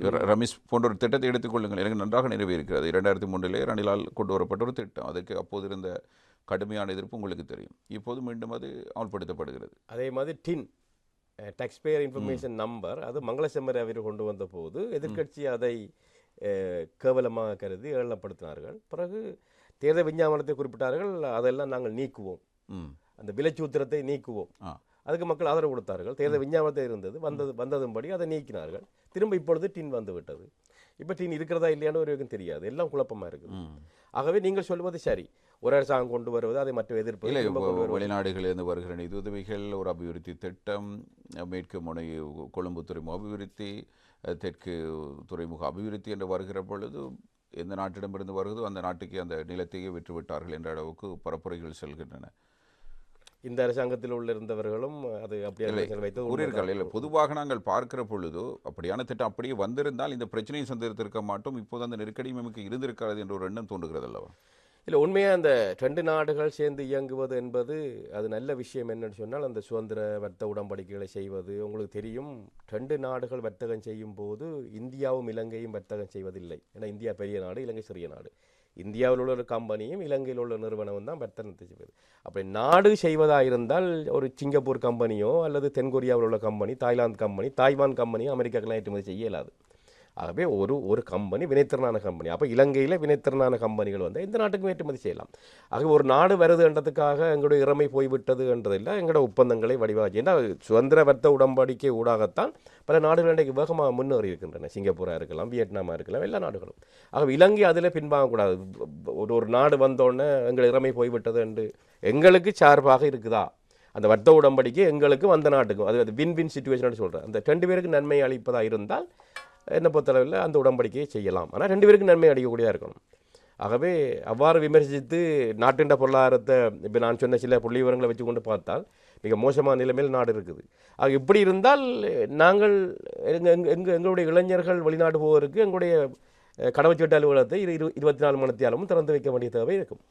ரமேஷ் போன்ற ஒரு திட்டத்தை எடுத்துக்கொள்ளுங்கள் எனக்கு நன்றாக நிறைவேறுகிறது இரண்டாயிரத்தி மூன்றிலே ரணிலால் கொண்டு வரப்பட்ட ஒரு திட்டம். அதுக்கு அப்போது இருந்த கடுமையான எதிர்ப்பு உங்களுக்கு தெரியும். இப்போது மீண்டும் அது அமல்படுத்தப்படுகிறது. அதே மாதிரி டின் டேக்ஸ்பேயர் இன்ஃபர்மேஷன் நம்பர் அது மங்களசெம்மர் அவர் கொண்டு வந்த போது எதிர்க்கட்சி அதை கேவலமாக கருதி ஏளனப்படுத்தினார்கள். பிறகு தேர்தல் விஞ்ஞாபனத்தை குறிப்பிட்டார்கள். அதெல்லாம் நாங்கள் நீக்குவோம். அந்த விலைச்சூத்திரத்தை நீக்குவோம். ஆ. அதுக்கு மக்கள் ஆதரவு கொடுத்தார்கள். தேர்தல் விஞ்ஞாபனத்தை இருந்தது. வந்தது வந்ததும்படி அதை நீக்கினார்கள். திரும்ப இப்பொழுது டின் வந்து விட்டது. இப்போ டின் இருக்கிறதா இல்லையான்னு ஒரு வரைக்கும் தெரியாது. எல்லாம் குழப்பமா இருக்குது. ஆகவே நீங்கள் சொல்வது சரி. ஒரு அரசாங்கம் கொண்டு வருவது அதை மற்ற எதிர்ப்பு இல்லை. வெளிநாடுகளிலிருந்து வருகிற நிதியுதவிகள் ஒரு அபிவிருத்தி திட்டம் மேற்கு முனை கொழும்பு துறைமுக அபிவிருத்தி தெற்கு துறைமுக அபிவிருத்தி என்று வருகிற பொழுது எந்த நாட்டிடமிருந்து வருகிறதோ அந்த நாட்டுக்கு அந்த நிலத்தையே விற்று விட்டார்கள் என்ற அளவுக்கு பரப்புரைகள் செல்கின்றன. இந்த அரசாங்கத்தில் உள்ள இருந்தவர்களும் அது அப்படியே வைத்து கூறியிருக்காள் இல்லை பொதுவாக நாங்கள் பார்க்கிற பொழுது அப்படியான திட்டம் அப்படியே வந்திருந்தால் இந்த பிரச்சனையை சந்தித்திருக்க மாட்டோம். இப்போது அந்த நெருக்கடியும் நமக்கு இருந்திருக்கிறது என்ற ஒரு எண்ணம் தோன்றுகிறது அல்லவா? இல்லை உண்மையாக அந்த ரெண்டு நாடுகள் சேர்ந்து இயங்குவது என்பது அது நல்ல விஷயம் என்னன்னு சொன்னால் அந்த சுதந்திர வர்த்தக உடன்படிக்கைகளை செய்வது உங்களுக்கு தெரியும் ரெண்டு நாடுகள் வர்த்தகம் செய்யும் போது இந்தியாவும் இலங்கையும் வர்த்தகம் செய்வதில்லை. ஏன்னா இந்தியா பெரிய நாடு இலங்கை சிறிய நாடு. இந்தியாவில் உள்ள ஒரு கம்பெனியும் இலங்கையில் உள்ள நிறுவனமும் தான் வர்த்தகத்தை செய்வது அப்படி நாடு செய்வதாக இருந்தால் ஒரு சிங்கப்பூர் கம்பெனியோ அல்லது தென்கொரியாவில் உள்ள கம்பெனி தாய்லாந்து கம்பெனி தாய்வான் கம்பெனியோ அமெரிக்காக்கெல்லாம் ஏற்றுமதி செய்ய இயலாது. ஆகவே ஒரு ஒரு கம்பெனி வினைத்திறனான கம்பெனி. அப்போ இலங்கையில் வினைத்திறனான கம்பெனிகள் வந்து எந்த நாட்டுக்கும் ஏற்றுமதி செய்யலாம். ஆகவே ஒரு நாடு வருதுன்றதுக்காக எங்களுடைய இறமை போய்விட்டது என்றதில்லை எங்களோட ஒப்பந்தங்களை வடிவாச்சு ஏன்னா சுதந்திர வர்த்த உடன்படிக்கை ஊடாகத்தான் பல நாடுகள் இன்றைக்கு வேகமாக முன்னேறி இருக்கின்றன. சிங்கப்பூராக இருக்கலாம் வியட்நாமாக இருக்கலாம் எல்லா நாடுகளும். ஆகவே இலங்கை அதில் பின்வாங்கக்கூடாது. ஒரு ஒரு நாடு வந்தோடனே எங்கள் இறமை போய்விட்டது என்று எங்களுக்கு சார்பாக இருக்குதா? அந்த வர்த்த உடன்படிக்கை எங்களுக்கு வந்த நாட்டுக்கும் அது அது வின் வின் சுச்சுவேஷன் சொல்கிறேன் அந்த ரெண்டு பேருக்கு நன்மை அளிப்பதாக இருந்தால் என்னை பொறுத்தளவில் அந்த உடன்படிக்கையை செய்யலாம். ஆனால் ரெண்டு பேருக்கும் நன்மை அடிக்கக்கூடியதாக இருக்கணும். ஆகவே அவ்வாறு விமர்சித்து நாட்டின் பொருளாதாரத்தை இப்போ நான் சொன்ன சில புள்ளி விவரங்களை வச்சு கொண்டு பார்த்தால் மிக மோசமான நிலைமையில் நாடு இருக்குது. ஆக இப்படி இருந்தால் நாங்கள் எங்கள் எங்கள் எங்கள் எங்களுடைய இளைஞர்கள் வெளிநாடு போவதற்கு எங்களுடைய கடவுச்சீட்டு அலுவலகத்தை இரு இரு- இருபத்தி நாலு மணித்தியாலமும் திறந்து வைக்க வேண்டிய தேவை இருக்கும்.